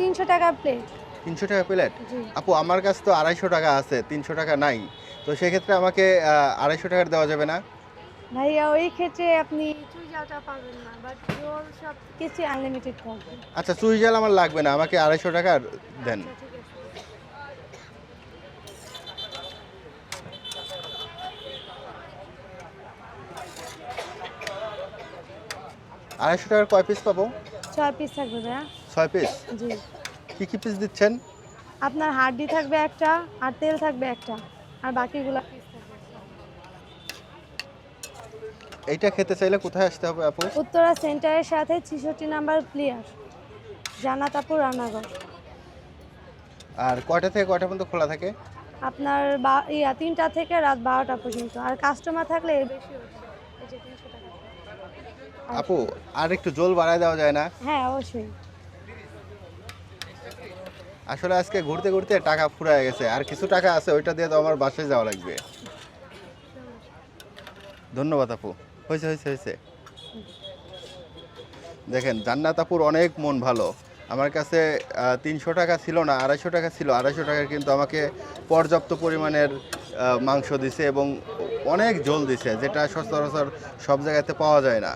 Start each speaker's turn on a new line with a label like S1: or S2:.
S1: তিনশো টাকা প্লেট
S2: তিনশো টাকা প্লেট আপু আমার কাছে তো আড়াইশো টাকা আছে তিনশো টাকা নাই। তো সেক্ষেত্রে আমাকে আড়াইশো টাকার দেওয়া যাবে না?
S1: ভাইয়া ওই ক্ষেত্রে আপনি চুই জালটা পাবেন না বাট রোল সব কিছু আনলিমিটেড থাকবে
S2: আচ্ছা চুই জাল আমার লাগবে না আমাকে আড়াইশো টাকা দেন।
S1: আচ্ছা,
S2: আড়াইশো টাকার কয় পিস পাবো?
S1: ছয় পিস থাকবে ভাইয়া।
S2: ছয় পিস
S1: জি।
S2: কী কী পিস দিচ্ছেন?
S1: আপনার হাড্ডি থাকবে একটা আর তেল থাকবে একটা আর বাকিগুলো
S2: এইটা খেতে চাইলে কোথায় আসতে হবে আপু?
S1: উত্তরা সেন্টারের সাথে ছিষট্টি নাম্বার প্লেয়ার জানাতাপুর রানাগড়
S2: আর কয়টা থেকে কয়টা পর্যন্ত খোলা থাকে?
S1: আপনার বা ইয়া তিনটা থেকে রাত বারোটা পর্যন্ত আর কাস্টমার থাকলে বেশি হচ্ছে এই যে 300 টাকা।
S2: আপু আর একটু জল বাড়ায় দেওয়া যায় না?
S1: হ্যাঁ অবশ্যই।
S2: আসলে আজকে ঘুরতে ঘুরতে টাকা ফুরায় গেছে। আর কিছু টাকা আছে, ওইটা দিয়ে তো আমার বাসায় যাওয়া লাগবে। ধন্যবাদ আপু। হয়েছে হয়েছে হয়েছে। দেখেন, জান্নাত আপুর অনেক মন ভালো। আমার কাছে তিনশো টাকা ছিল না, আড়াইশো টাকা ছিল। আড়াইশো টাকার কিন্তু আমাকে পর্যাপ্ত পরিমাণের মাংস দিছে এবং অনেক জল দিছে, যেটা সচরাচর সব জায়গাতে পাওয়া যায় না।